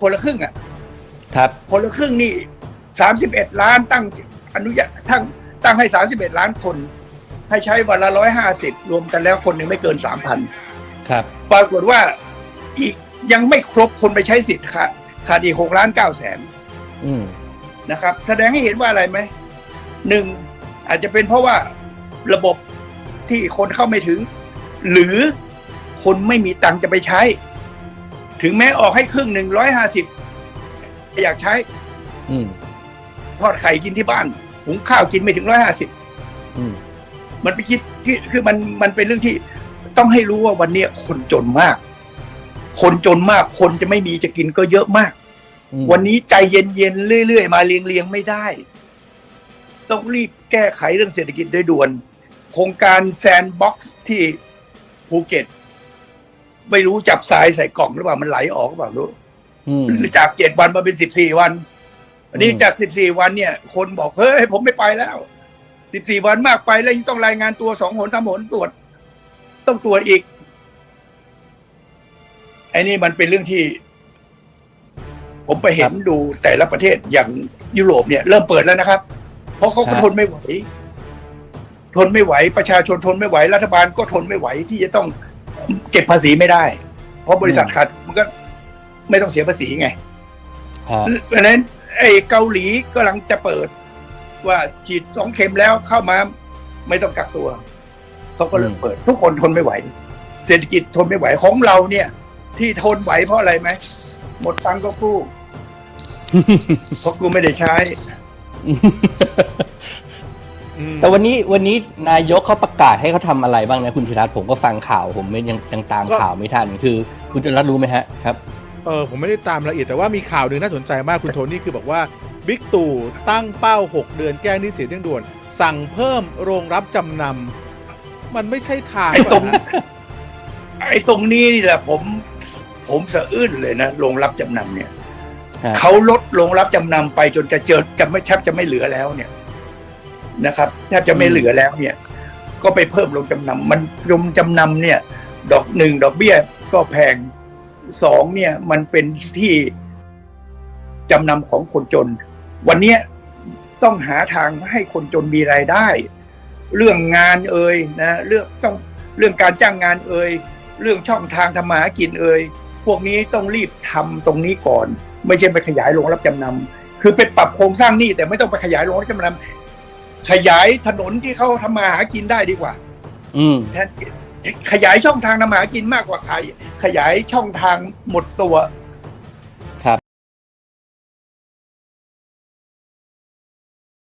คนละครึ่งอะ ครับ คนละครึ่งนี่สามสิบเอ็ดล้านตั้งอนุญาตทั้งตั้งให้สามสิบเอ็ดล้านคน ให้ใช้วันละร้อยห้าสิบรวมกันแล้วคนหนึ่งไม่เกินสามพันครับ ปรากฏว่าอีกยังไม่ครบคนไปใช้สิทธิ์ขาดขาดอีกหกล้านเก้าแสนอืมนะครับ แสดงให้เห็นว่าอะไรไหมหนึ่งอาจจะเป็นเพราะว่าระบบที่คนเข้าไม่ถึง หรือคนไม่มีตังค์จะไปใช้ ถึงแม้ออกให้ครึ่งหนึ่งร้อยห้าสิบอยากใช้อืมทอดไข่กินที่บ้านหุงข้าวกินไม่ถึงร้อยห้าสิบอืมมันไปคิดที่คือมันมันเป็นเรื่องที่ต้องให้รู้ว่าวันเนี้ยคนจนมาก คนจนมากคนจะไม่มีจะกินก็เยอะมากอืมวันนี้ใจเย็นๆเรื่อยๆมาเรียงๆไม่ได้ ต้องรีบแก้ไขเรื่องเศรษฐกิจโดยด่วน โครงการแซนบ็อกซ์ที่ภูเก็ต ไม่รู้จับทรายใส่กล่องหรือเปล่ามันไหลออกหรือเปล่ารู้อืมจากเจ็ดวันมาเป็นสิบสี่วัน อันนี้อืมจากสิบสี่วันเนี่ย คนบอกเฮ้ยผมไม่ไปแล้วสิบสี่วันมากไปแล้วยังต้องรายงานตัวสองหนสามหนตรวจ ต้องตรวจอีกไอ้นี่มันเป็นเรื่องที่ ผมไปเห็นดูแต่ละประเทศอย่างยุโรปเนี่ย เริ่มเปิดแล้วนะครับ เพราะเขาก็ทนไม่ไหว ทนไม่ไหว ประชาชนทนไม่ไหว รัฐบาลก็ทนไม่ไหวที่จะต้อง เก็บภาษีไม่ได้ เพราะบริษัทขาดมันก็ไม่ต้องเสียภาษีไงครับเพราะฉะนั้น ไอ้เกาหลีกำลังจะเปิด ว่าฉีดสองเข็มแล้วเข้ามาไม่ต้องกักตัวเขาก็เริ่มเปิด ทุกคนทนไม่ไหว เศรษฐกิจทนไม่ไหวของเราเนี่ย ที่ทนไหวเพราะอะไรไหมหมดตังค์ก็กู้เพราะกูไม่ได้ใช้ แต่วันนี้วันนี้นายกเขาประกาศให้เขาทำอะไรบ้างนะคุณธีรัตน์ผมก็ฟังข่าว ผมไม่ยังยังตามก็ข่าวไม่ทันคือ คุณธีรัตน์รู้ไหมฮะครับเออผมไม่ได้ตามละเอียดแต่ว่ามีข่าวหนึ่งน่าสนใจมากคุณโทนี่คือบอกว่าบิ๊กตู่ตั้งเป้า 6 เดือนแก้หนี้สินเร่งด่วน สั่งเพิ่มโรงรับจำนำมันไม่ใช่ทางไอ้ตรงป่ะฮะไอ้ตรงนี้นี่แหละผมผมสะอื้นเลยนะโรงรับจำนำเนี่ยฮะเขาลดโรงรับจำนำไปจนจะเจอจะไม่แทบจะไม่เหลือแล้วเนี่ย นะครับแทบจะไม่เหลือแล้วเนี่ย ก็ไปเพิ่มโรงจำนำมันโรงจำนำเนี่ย ดอกหนึ่งดอกเบี้ยก็แพงสองเนี่ยมันเป็นที่จำนำของคนจน วันนี้ต้องหาทางให้คนจนมีรายได้ เรื่องงานเอ่ยนะเรื่องต้องเรื่องการจ้างงานเอ่ยเรื่องช่องทางทำมาหากินเอ่ยพวกนี้ต้องรีบทำตรงนี้ก่อน ไม่ใช่ไปขยายโรงรับจำนำคือไปปรับโครงสร้างหนี้แต่ไม่ต้องไปขยายโรงรับจำนำ ขยายถนนที่เขาทำมาหากินได้ดีกว่า อืม แทนขยายช่องทางทำมาหากินมากกว่าขายขยายช่องทางหมดตัว